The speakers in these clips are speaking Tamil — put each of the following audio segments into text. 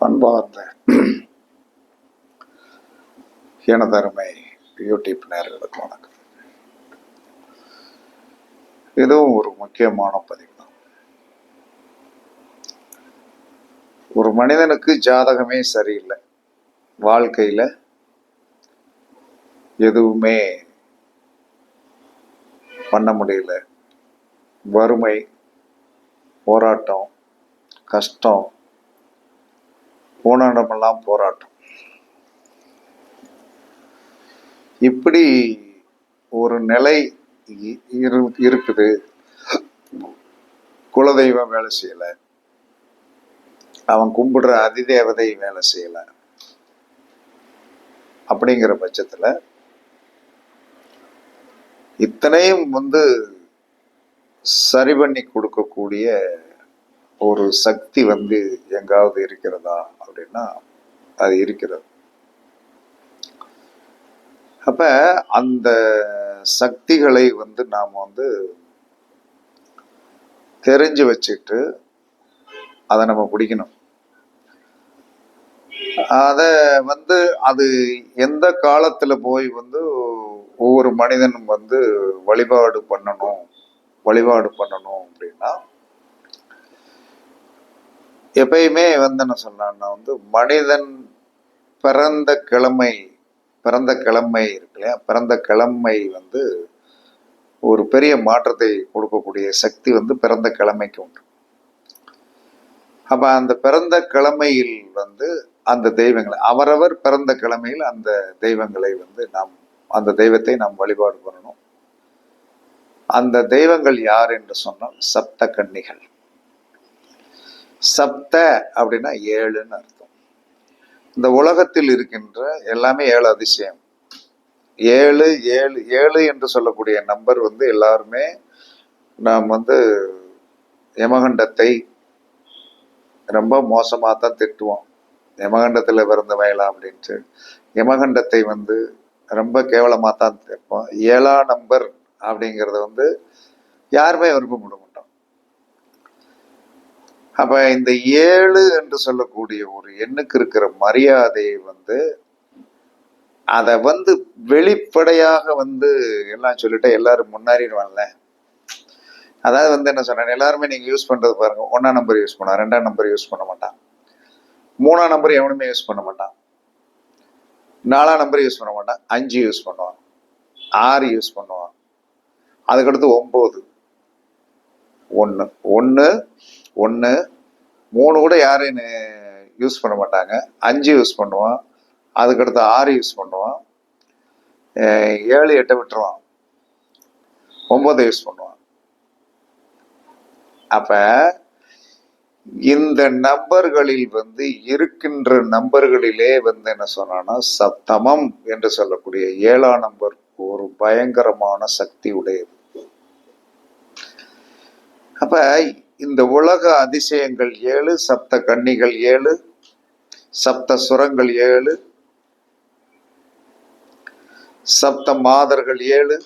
அன்பார்ந்த எனதருமை யூடியூப் நேர்களுக்கு வணக்கம். இதுவும் ஒரு முக்கியமான பதிவு தான். ஒரு மனிதனுக்கு ஜாதகமே சரியில்லை. வாழ்க்கையில் எதுவுமே பண்ண முடியல. வறுமை போராட்டம் கஷ்டம் போன இடமெல்லாம் போராட்டம். இப்படி ஒரு நிலை இருக்குது. குலதெய்வம் வேலை செய்யல. அவன் கும்பிடுற அதிதேவதை வேலை செய்யல. அப்படிங்கிற பட்சத்துல இத்தனையும் வந்து சரி பண்ணி கொடுக்கக்கூடிய ஒரு சக்தி வந்து எங்காவது இருக்கிறதா அப்படின்னா அது இருக்கிறது. அப்ப அந்த சக்திகளை வந்து நாம் வந்து தெரிஞ்சு வச்சுட்டு அதை நம்ம பிடிக்கணும். அதை வந்து அது எந்த காலத்துல போய் வந்து ஒவ்வொரு மனிதனும் வந்து வழிபாடு பண்ணணும் வழிபாடு பண்ணணும் அப்படின்னா எப்பயுமே வந்து என்ன சொன்னான்னா வந்து மனிதன் பிறந்த கிழமை பிறந்த கிழமை இருக்கு இல்லையா? பிறந்த கிழமை வந்து ஒரு பெரிய மாற்றத்தை கொடுக்கக்கூடிய சக்தி வந்து பிறந்த கிழமைக்கு உண்டு. அப்போ அந்த பிறந்த கிழமையில் வந்து அந்த தெய்வங்களை அவரவர் பிறந்த கிழமையில் அந்த தெய்வங்களை வந்து நாம் அந்த தெய்வத்தை நாம் வழிபாடு பண்ணணும். அந்த தெய்வங்கள் யார் என்று சொன்னால் சப்த கன்னிகள். சப்த அப்படின்னா ஏழுன்னு அர்த்தம். இந்த உலகத்தில் இருக்கின்ற எல்லாமே ஏழு அதிசயம். ஏழு ஏழு ஏழு என்று சொல்லக்கூடிய நம்பர் வந்து எல்லாருமே நாம் வந்து யமகண்டத்தை ரொம்ப மோசமாக தான் திட்டுவோம். யமகண்டத்தில் பிறந்த வயலா அப்படின்ட்டு. யமகண்டத்தை வந்து ரொம்ப கேவலமாக தான் திட்டுவோம் ஏழா நம்பர் அப்படிங்கிறத வந்து யாருமே விரும்ப முடியும் அப்ப இந்த ஏழு என்று சொல்லக்கூடிய ஒரு எண்ணுக்கு இருக்கிற மரியாதையை வந்து அதை வந்து வெளிப்படையாக வந்து எல்லாம் சொல்லிட்டு எல்லாரும் முன்னேறிடுவான்ல அதாவது வந்து என்ன சொன்னேன் எல்லாருமே நீங்க யூஸ் பண்றது பாருங்க ஒன்றாம் நம்பர் யூஸ் பண்ணா ரெண்டாம் நம்பர் யூஸ் பண்ண மாட்டான். மூணாம் நம்பர் எவனுமே யூஸ் பண்ண மாட்டான். நாலாம் நம்பர் யூஸ் பண்ண மாட்டான் அஞ்சு யூஸ் பண்ணுவான் ஆறு யூஸ் பண்ணுவான். அதுக்கடுத்து ஒம்பது ஒன்று ஒன்று ஒன்று மூணு கூட யாரும் யூஸ் பண்ண மாட்டாங்க. அஞ்சு யூஸ் பண்ணுவான். அதுக்கடுத்து ஆறு யூஸ் பண்ணுவான். ஏழு எட்டை விட்டுருவான். ஒம்பதை யூஸ் பண்ணுவான். அப்போ இந்த நம்பர்களில் வந்து இருக்கின்ற நம்பர்களிலே வந்து என்ன சொன்னான்னா சப்தமம் என்று சொல்லக்கூடிய ஏழாம் நம்பர் ஒரு பயங்கரமான சக்தி உடையது. அப்ப இந்த உலக அதிசயங்கள் ஏழு சப்த கன்னிகள் ஏழு சப்த சுரங்கள் ஏழு சப்த மாதர்கள் ஏழு.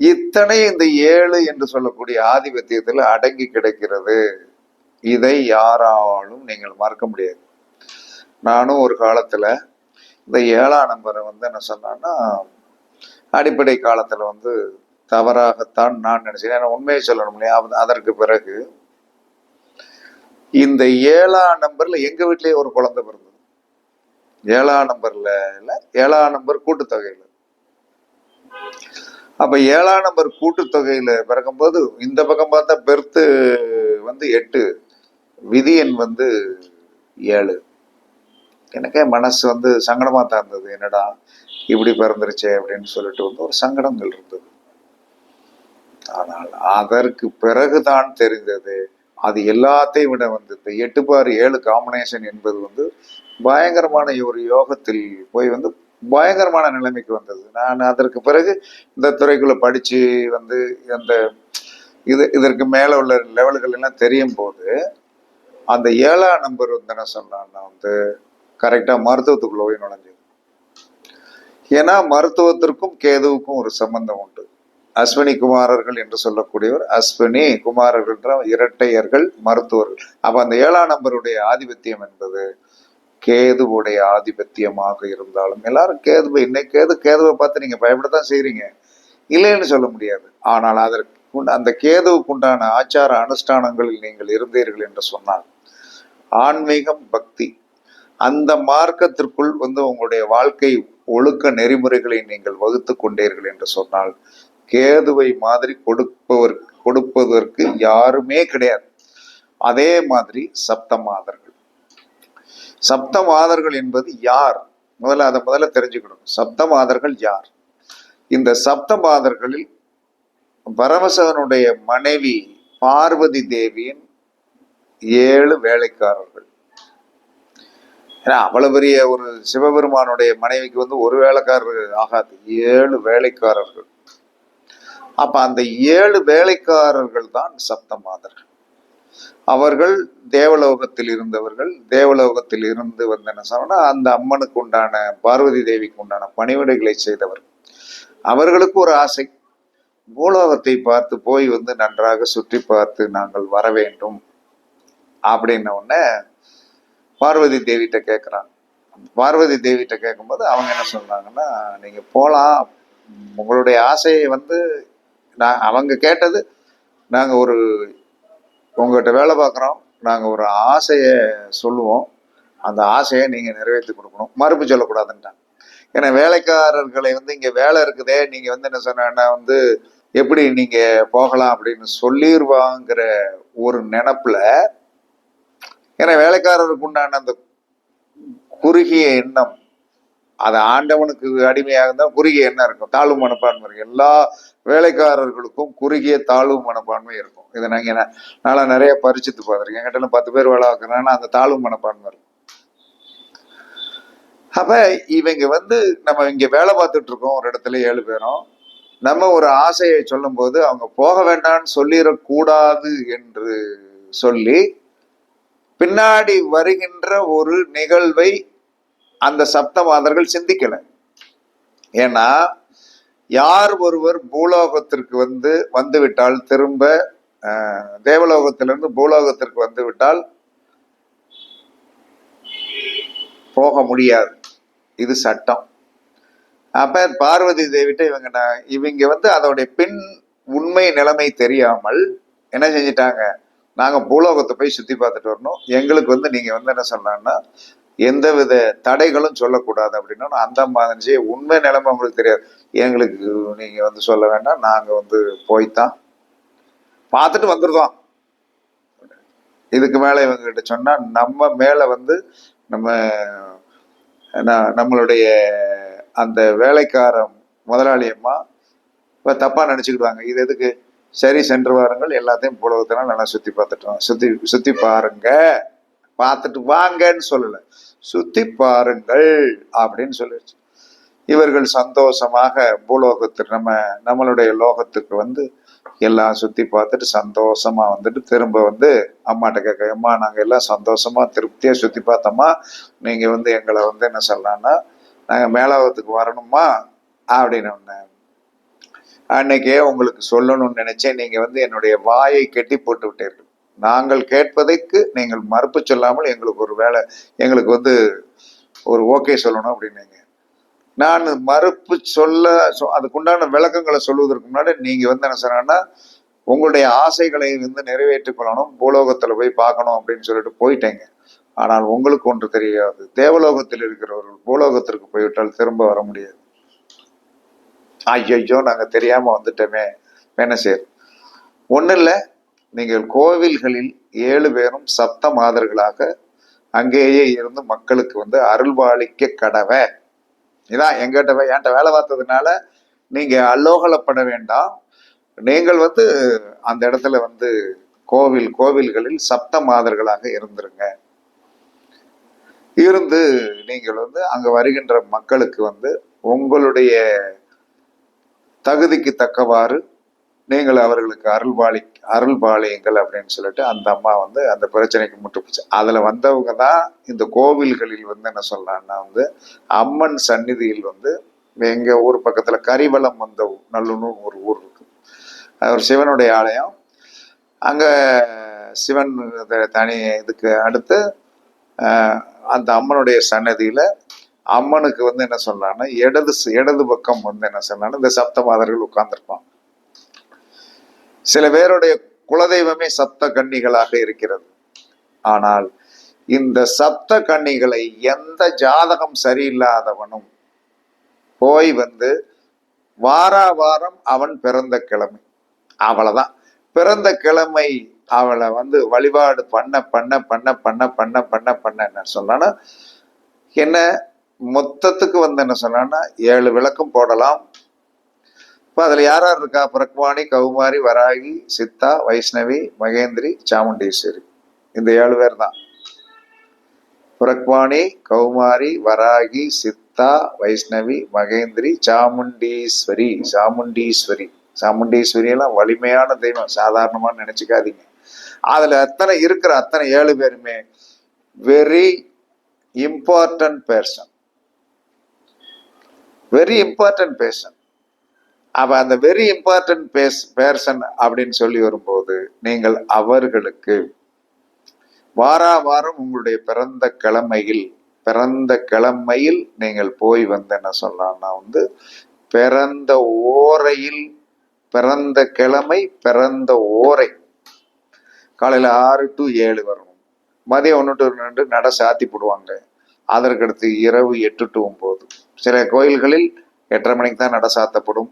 இத்தனை இந்த ஏழு என்று சொல்லக்கூடிய ஆதிபத்தியத்தில் அடங்கி கிடக்கிறது. இதை யாராலும் நீங்கள் மறக்க முடியாது. நானும் ஒரு காலத்துல இந்த ஏழாம் நம்பரை வந்து என்ன சொன்னான்னா அடிப்படை காலத்துல வந்து தவறாகத்தான் நான் நினைச்சேன். ஏன்னா உண்மையை சொல்லணும் இல்லையா? அது- அதற்கு பிறகு இந்த ஏழாம் நம்பர்ல எங்க வீட்லயே ஒரு குழந்தை பிறந்தது. ஏழாம் நம்பர்ல இல்ல ஏழாம் நம்பர் கூட்டுத்தொகையில. அப்ப ஏழாம் நம்பர் கூட்டுத்தொகையில பிறக்கும்போது இந்த பக்கம் பார்த்தா பெருத்து வந்து எட்டு விதியன் வந்து ஏழு. எனக்கே மனசு வந்து சங்கடமா தான் இருந்தது. என்னடா இப்படி பிறந்துருச்சே அப்படின்னு சொல்லிட்டு வந்து ஒரு சங்கடங்கள் இருந்தது. ஆனால் அதற்கு பிறகுதான் தெரிந்தது. அது எல்லாத்தையும் விட வந்து எட்டு பார் ஏழு காம்பினேஷன் என்பது வந்து பயங்கரமான ஒரு யோகத்தில் போய் வந்து பயங்கரமான நிலைமைக்கு வந்தது. நான் அதற்கு பிறகு இந்த துறைக்குள்ள படிச்சு வந்து அந்த இது இதற்கு மேலே உள்ள லெவல்கள் எல்லாம் தெரியும் போது அந்த ஏழாம் நம்பர் வந்து என்ன சொன்னான்னா வந்து கரெக்டாக மருத்துவத்துக்குள்ளே போய் நுழைஞ்சது. ஏன்னா மருத்துவத்திற்கும் கேதுவுக்கும் ஒரு சம்பந்தம் உண்டு. அஸ்வினி குமாரர்கள் என்று சொல்லக்கூடியவர் அஸ்வினி குமாரர்கள் என்ற இரட்டையர்கள் மருத்துவர்கள். அப்ப அந்த ஏழாம் நம்பருடைய ஆதிபத்தியம் என்பது கேதுவுடைய ஆதிபத்தியமாக இருந்தாலும் எல்லாரும் கேதுவை இன்னைக்கு கேது கேதுவை பார்த்து நீங்க பயப்படத்தான் செய்றீங்க. இல்லைன்னு சொல்ல முடியாது. ஆனால் அதற்கு அந்த கேதுவுக்கு உண்டான ஆச்சார அனுஷ்டானங்களில் நீங்கள் இருந்தீர்கள் என்று சொன்னால் ஆன்மீகம் பக்தி அந்த மார்க்கத்திற்குள் வந்து உங்களுடைய வாழ்க்கை ஒழுக்க நெறிமுறைகளை நீங்கள் வகுத்து கொண்டீர்கள் என்று சொன்னால் கேதுவை மாதிரி கொடுப்பவர் கொடுப்பதற்கு யாருமே கிடையாது. அதே மாதிரி சப்தமாதர்கள். சப்தமாதர்கள் என்பது யார்? முதல்ல அதை முதல்ல தெரிஞ்சுக்கணும். சப்தமாதர்கள் யார்? இந்த சப்தமாதர்களில் பரமசிவனுடைய மனைவி பார்வதி தேவியின் ஏழு வேலைக்காரர்கள். ஏன்னா அவ்வளவு பெரிய ஒரு சிவபெருமானுடைய மனைவிக்கு வந்து ஒரு வேலைக்காரர் ஆகாது. ஏழு வேலைக்காரர்கள். அப்ப அந்த ஏழு வேலைக்காரர்கள் தான் சப்தமாதர்கள். அவர்கள் தேவலோகத்தில் இருந்தவர்கள் தேவலோகத்தில் இருந்து வந்து என்ன சொன்னா அந்த அம்மனுக்கு உண்டான பார்வதி தேவிக்கு உண்டான பணிவிடைகளை செய்தவர்கள் அவர்களுக்கு ஒரு ஆசை. பூலோகத்தை பார்த்து போய் வந்து நன்றாக சுற்றி பார்த்து நாங்கள் வர வேண்டும். அப்படின்ன உடனே பார்வதி தேவிட்ட கேட்குறாங்க பார்வதி தேவிகிட்ட கேட்கும்போது அவங்க என்ன சொன்னாங்கன்னா நீங்கள் போகலாம் உங்களுடைய ஆசையை வந்து நான் அவங்க கேட்டது நாங்க ஒரு உங்ககிட்ட வேலை பார்க்குறோம் நாங்க ஒரு ஆசையை சொல்லுவோம் அந்த ஆசையை நீங்க நிறைவேற்றி கொடுக்கணும். மறுப்பு சொல்லக்கூடாதுன்ட்டாங்க. ஏன்னா வேலைக்காரர்களை வந்து இங்க வேலை இருக்குதே நீங்க வந்து என்ன சொன்னா வந்து எப்படி நீங்க போகலாம் அப்படின்னு சொல்லிடுவாங்கிற ஒரு நினப்பில் ஏன்னா வேலைக்காரருக்கு உண்டான அந்த குறுகிய எண்ணம் அது ஆண்டவனுக்கு அடிமையாக இருந்தால் குறுகிய என்ன இருக்கும்? தாழ்வு மனப்பான்மை இருக்கும். எல்லா வேலைக்காரர்களுக்கும் குறுகிய தாழ்வு மனப்பான்மை இருக்கும். இதை நாங்கள் நான் நிறைய பரிச்சித்து பார்த்துருக்கேன். என்கிட்ட பத்து பேர் வேலை ஆக்குறாங்கன்னா அந்த தாழ்வு மனப்பான்மை இருக்கும். அப்ப இவங்க வந்து நம்ம இங்க வேலை பார்த்துட்டு இருக்கோம். ஒரு இடத்துல ஏழு பேரும். நம்ம ஒரு ஆசையை சொல்லும்போது அவங்க போக வேண்டாம்னு சொல்லிடக்கூடாது என்று சொல்லி பின்னாடி வருகின்ற ஒரு நிகழ்வை அந்த சப்தவாதர்கள் சிந்திக்கல. ஏன்னா யார் ஒருவர் பூலோகத்திற்கு வந்து வந்து விட்டால் திரும்ப அஹ், தேவலோகத்திலிருந்து பூலோகத்திற்கு வந்து விட்டால் போக முடியாது. இது சட்டம். அப்ப பார்வதி தேவிட்ட இவங்க நான் இவங்க வந்து அதோடைய பின் உண்மை நிலைமை தெரியாமல் என்ன செஞ்சிட்டாங்க? நாங்க பூலோகத்தை போய் சுத்தி பார்த்துட்டு வரணும். எங்களுக்கு வந்து நீங்க வந்து என்ன சொல்லலாம்னா எந்தவித தடைகளும் சொல்லக்கூடாது அப்படின்னா அந்த மாதிரி உண்மை நிலைமை உங்களுக்கு தெரியாது. எங்களுக்கு நீங்க வந்து சொல்ல வேண்டாம் நாங்க வந்து போய்த்தான் பார்த்துட்டு வந்துருதோம். இதுக்கு மேல இவங்க கிட்ட சொன்னா நம்ம மேல வந்து நம்ம நம்மளுடைய அந்த வேலைக்கார முதலாளியம்மா இப்போ இப்ப தப்பா நினைச்சுக்கிடுவாங்க. இது எதுக்கு? சரி சென்று வாருங்கள் எல்லாத்தையும் புலகத்தினா நல்லா சுத்தி பார்த்துட்டோம். சுத்தி சுத்தி பாருங்க. பார்த்துட்டு வாங்கன்னு சொல்லல. சுத்தி பாருங்கள் அப்படின்னு சொல்லிடுச்சு இவர்கள் சந்தோஷமாக பூலோகத்துக்கு நம்ம நம்மளுடைய லோகத்துக்கு வந்து எல்லாம் சுத்தி பார்த்துட்டு சந்தோஷமா வந்துட்டு திரும்ப வந்து அம்மாட்ட கேட்க அம்மா நாங்க எல்லாம் சந்தோஷமா திருப்தியா சுத்தி பார்த்தோமா நீங்க வந்து எங்களை வந்து என்ன சொல்லலாம்னா நாங்க மேலாவத்துக்கு வரணுமா அப்படின்னு ஒண்ணு அன்னைக்கே உங்களுக்கு சொல்லணும்னு நினைச்சேன். நீங்க வந்து என்னுடைய வாயை கெட்டி போட்டு விட்டீர்கள். நாங்கள் கேட்பதற்கு நீங்கள் மறுப்பு சொல்லாமல் எங்களுக்கு ஒரு வேலை எங்களுக்கு வந்து ஒரு ஓகே சொல்லணும் அப்படின்னீங்க. நான் மறுப்பு சொல்ல சொ- அதுக்குண்டான விளக்கங்களை சொல்வதற்கு முன்னாடி நீங்க வந்து என்ன சொன்னா உங்களுடைய ஆசைகளை வந்து நிறைவேற்றிக் கொள்ளணும் பூலோகத்துல போய் பார்க்கணும் அப்படின்னு சொல்லிட்டு போயிட்டேங்க. ஆனால் உங்களுக்கு ஒன்று தெரியாது. தேவலோகத்தில் இருக்கிறவர்கள் பூலோகத்திற்கு போய்விட்டால் திரும்ப வர முடியாது. ஐயோ நாங்க தெரியாம வந்துட்டோமே. என்ன செய்ய ஒன்றும் இல்லை நீங்கள் கோவில்களில் ஏழு பேரும் சப்த மாதர்களாக அங்கேயே இருந்து மக்களுக்கு வந்து அருள்வாளிக்க கடவை. இதான் எங்கிட்ட என்கிட்ட வேலை பார்த்ததுனால நீங்க அல்லோகலப்பட வேண்டாம். நீங்கள் வந்து அந்த இடத்துல வந்து கோவில் கோவில்களில் சப்த மாதர்களாக இருந்துருங்க. இருந்து நீங்கள் வந்து அங்க வருகின்ற மக்களுக்கு வந்து உங்களுடைய தகுதிக்கு தக்கவாறு நீங்கள் அவர்களுக்கு அருள்வாளி அருள்பாளையங்கள் அப்படின்னு சொல்லிட்டு அந்த அம்மா வந்து அந்த பிரச்சனைக்கு முட்டுப்புச்சு அதில் வந்தவங்க தான் இந்த கோவில்களில் வந்து என்ன சொல்லலாம்னா வந்து அம்மன் சந்நிதியில் வந்து எங்கள் ஊர் பக்கத்தில் கரிவலம் வந்த நல்லூர் ஒரு ஊர் இருக்கு. அது ஒரு சிவனுடைய ஆலயம். அங்கே சிவன் தனி இதுக்கு அடுத்து அந்த அம்மனுடைய சன்னதியில் அம்மனுக்கு வந்து என்ன சொல்லலாம்னா இடது இடது பக்கம் வந்து என்ன சொல்லலாம்னா இந்த சப்த மாதர்கள் உட்கார்ந்துருப்பான். சில பேருடைய குலதெய்வமே சப்த கன்னிகளாக இருக்கிறது. ஆனால் இந்த சப்த கன்னிகளை எந்த ஜாதகம் சரியில்லாதவனும் போய் வந்து வாரா வாரம் அவன் பிறந்த கிழமை. அவ்வளவுதான். பிறந்த கிழமை அவளை வந்து வழிபாடு பண்ண பண்ண பண்ண பண்ண பண்ண பண்ண பண்ண என்ன சொன்னான்னா என்ன மொத்தத்துக்கு வந்து என்ன சொன்னான்னா ஏழு விளக்கும் போடலாம் இப்போ அதில் யார் யார் இருக்கா? பிரக்வாணி கௌமாரி வராகி சித்தா வைஷ்ணவி மகேந்திரி சாமுண்டீஸ்வரி. இந்த ஏழு பேர் தான். பிரக்வாணி கௌமாரி வராகி சித்தா வைஷ்ணவி மகேந்திரி சாமுண்டீஸ்வரி. சாமுண்டீஸ்வரி. சாமுண்டீஸ்வரி எல்லாம் வலிமையான தெய்வம். சாதாரணமா நினச்சிக்காதீங்க. அதுல அத்தனை இருக்கிற அத்தனை ஏழு பேருமே very important person very important person அப்போ அந்த வெரி இம்பார்ட்டன்ட் பேஸ் பேர்சன் அப்படின்னு சொல்லி வரும்போது நீங்கள் அவர்களுக்கு வாரா வாரம் உங்களுடைய பிறந்த கிழமையில் பிறந்த கிழமையில் நீங்கள் போய் வந்து என்ன சொல்லலாம்னா வந்து பிறந்த ஓரையில் பிறந்த கிழமை பிறந்த ஓரை. காலையில் ஆறு டு ஏழு வரணும் மதியம் ஒன்று டு ரெண்டு நட சாத்தி போடுவாங்க. அதற்கடுத்து இரவு எட்டு டு ஒம்பது சில கோயில்களில் எட்டரை மணிக்கு தான் நட சாத்தப்படும்.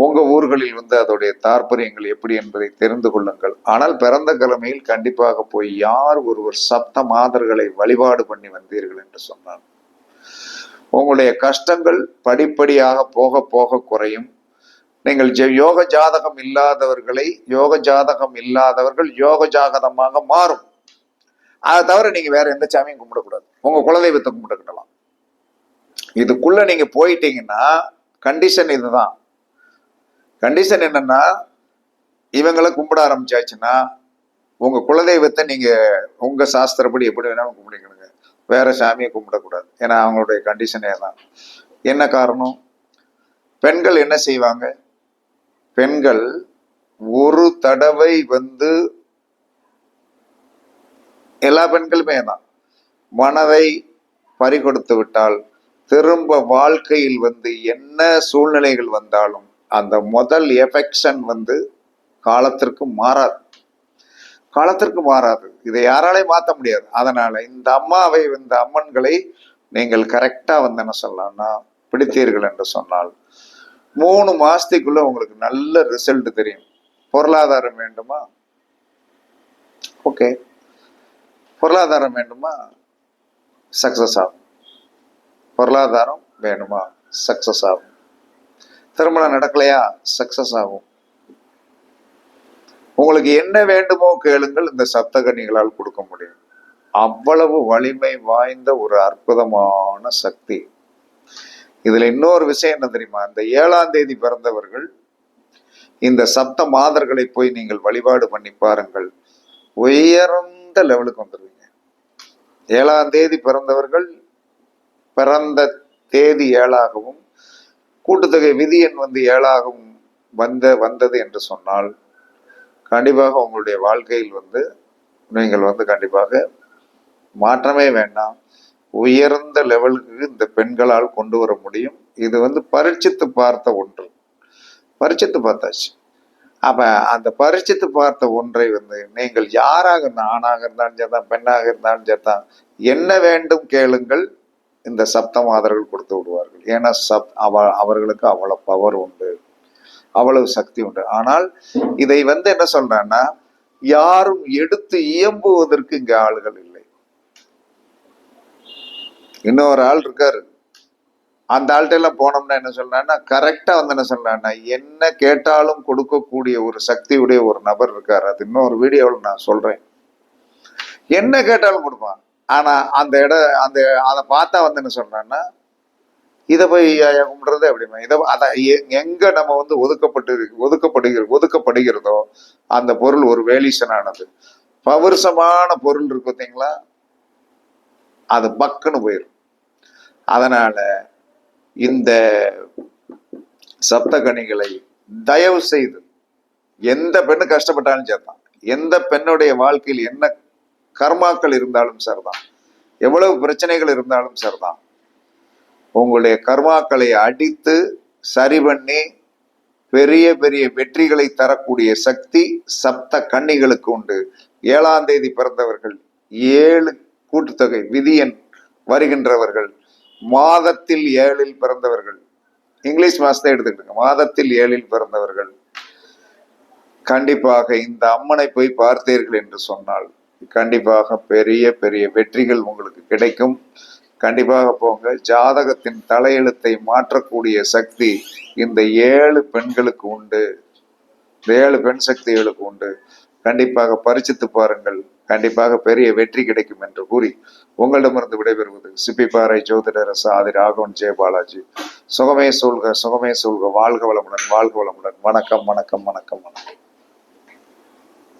உங்க ஊர்களில் வந்து அதோடைய தாற்பயங்கள் எப்படி என்பதை தெரிந்து கொள்ளுங்கள். ஆனால் பிறந்த கிழமையில் கண்டிப்பாக போய் யார் ஒருவர் சப்த மாதர்களை வழிபாடு பண்ணி வந்தீர்கள் என்று சொன்னார் உங்களுடைய கஷ்டங்கள் படிப்படியாக போக போக குறையும். நீங்கள் ஜெ- யோக ஜாதகம் இல்லாதவர்களை யோக ஜாதகம் இல்லாதவர்கள் யோக ஜாதகமாக மாறும். அதை தவிர நீங்க வேற எந்த சாமியும் கும்பிடக்கூடாது. உங்க குலதெய்வத்தை கும்பிட்டுக்கிட்டலாம் இதுக்குள்ள நீங்க போயிட்டீங்கன்னா கண்டிஷன் இதுதான். கண்டிஷன் என்னன்னா இவங்களை கும்பிட ஆரம்பிச்சாச்சுன்னா உங்க குலதெய்வத்தை நீங்க உங்க சாஸ்திரப்படி எப்படி வேணாலும் கும்பிடுங்க. வேற சாமியை கும்பிடக்கூடாது. ஏன்னா அவங்களுடைய கண்டிஷனே தான் என்ன காரணம்? பெண்கள் என்ன செய்வாங்க? பெண்கள் ஒரு தடவை வந்து எல்லா பெண்களுமே தான். மனதை பறிகொடுத்து விட்டால் திரும்ப வாழ்க்கையில் வந்து என்ன சூழ்நிலைகள் வந்தாலும் அந்த முதல் எஃபெக்ஷன் வந்து காலத்திற்கு மாறாது. காலத்திற்கு மாறாது. இதை யாராலையும் மாற்ற முடியாது. அதனால இந்த அம்மாவை இந்த அம்மன்களை நீங்கள் கரெக்டாக வந்து என்ன சொல்லலாம்னா பிடித்தீர்கள் என்று சொன்னால் மூணு மாசத்துக்குள்ள உங்களுக்கு நல்ல ரிசல்ட் தெரியும். பொருளாதாரம் வேண்டுமா? ஓகே பொருளாதாரம் வேண்டுமா? சக்சஸ் ஆகும். பொருளாதாரம் வேணுமா? சக்சஸ் ஆகும். திருமணம் நடக்கலையா? சக்சஸ் ஆகும். உங்களுக்கு என்ன வேண்டுமோ கேளுங்கள் இந்த சப்தகன்னிகளால் கொடுக்க முடியும். அவ்வளவு வலிமை வாய்ந்த ஒரு அற்புதமான சக்தி. இதுல இன்னொரு விஷயம் என்ன தெரியுமா? இந்த ஏழாம் தேதி பிறந்தவர்கள் இந்த சப்த மாதர்களை போய் நீங்கள் வழிபாடு பண்ணி பாருங்கள். உயர்ந்த லெவலுக்கு வந்துருவீங்க. ஏழாம் தேதி பிறந்தவர்கள் பிறந்த தேதி ஏழாகவும் கூட்டுத்தொகை விதி எண் வந்து ஏழாகும் வந்த வந்தது என்று சொன்னால் கண்டிப்பாக உங்களுடைய வாழ்க்கையில் வந்து நீங்கள் வந்து கண்டிப்பாக மாற்றமே வேண்டாம். உயர்ந்த லெவலுக்கு இந்த பெண்களால் கொண்டு வர முடியும். இது வந்து பரீட்சித்து பார்த்த ஒன்று. பரீட்சித்து பார்த்தாச்சு. அப்ப அந்த பரீட்சித்து பார்த்த ஒன்றை வந்து நீங்கள் யாராக இருந்தால் ஆணாக இருந்தாலும் சரிதான் பெண்ணாக இருந்தாலும் சரிதான் என்ன வேண்டும் கேளுங்கள். இந்த சப்த மாதர்கள் கொடுத்து விடுவார்கள். ஏன்னா சப் அவ அவர்களுக்கு அவ்வளவு பவர் உண்டு. அவ்வளவு சக்தி உண்டு. ஆனால் இதை வந்து என்ன சொல்றேன்னா யாரும் எடுத்து இயம்புவதற்கு இங்க ஆளுகள் இல்லை. இன்னொரு ஆள் இருக்காரு. அந்த ஆள்கிட்ட எல்லாம் போனோம்னா என்ன சொல்றான்னா கரெக்டா வந்து என்ன சொல்றான்னா என்ன கேட்டாலும் கொடுக்கக்கூடிய ஒரு சக்தியுடைய ஒரு நபர் இருக்காரு. அது இன்னொரு வீடியோவில் நான் சொல்றேன். என்ன கேட்டாலும் கொடுப்பான். ஆனா அந்த இட அந்த அதை பார்த்தா வந்து என்ன சொல்றான்னா இதை போய் ஐயா கும்பிடுறது அப்படிமா இதை அதை எங்கே எங்க நம்ம வந்து ஒதுக்கப்பட்டு ஒதுக்கப்படுகிற ஒதுக்கப்படுகிறதோ அந்த பொருள் ஒரு வேலிசனானது. பவர்சமான பொருள் இருக்கு பார்த்தீங்களா அது பக்குன்னு போயிடும் அதனால இந்த சப்தகணிகளை தயவு செய்து எந்த பெண்ணு கஷ்டப்பட்டாலும் சரிதான் எந்த பெண்ணுடைய வாழ்க்கையில் என்ன கர்மாக்கள் இருந்தாலும் சரிதான். எவ்வளவு பிரச்சனைகள் இருந்தாலும் சரிதான். உங்களுடைய கர்மாக்களை அடித்து சரி பண்ணி பெரிய பெரிய வெற்றிகளை தரக்கூடிய சக்தி சப்த கன்னிகளுக்கு உண்டு. ஏழாம் தேதி பிறந்தவர்கள் ஏழு கூட்டுத்தொகை விதியன் வருகின்றவர்கள் மாதத்தில் ஏழில் பிறந்தவர்கள். இங்கிலீஷ் மாசத்தை எடுத்துக்கிட்டு மாதத்தில் ஏழில் பிறந்தவர்கள். கண்டிப்பாக இந்த அம்மனை போய் பார்த்தீர்கள் என்று சொன்னால் கண்டிப்பாக பெரிய பெரிய வெற்றிகள் உங்களுக்கு கிடைக்கும். கண்டிப்பாக போங்க. ஜாதகத்தின் தலையெழுத்தை மாற்றக்கூடிய சக்தி இந்த ஏழு பெண்களுக்கு உண்டு. இந்த ஏழு பெண் சக்திகளுக்கு உண்டு. கண்டிப்பாக பரிசித்து பாருங்கள். கண்டிப்பாக பெரிய வெற்றி கிடைக்கும் என்று கூறி உங்களிடமிருந்து விடைபெறுவது சிப்பிப்பாறை ஜோதிடர் ஆதி ராகவன் ஜெயபாலாஜி சுகமே சொல்க சுகமே சொல்க வாழ்க வளமுடன் வாழ்க வளமுடன். வணக்கம் வணக்கம் வணக்கம் வணக்கம்.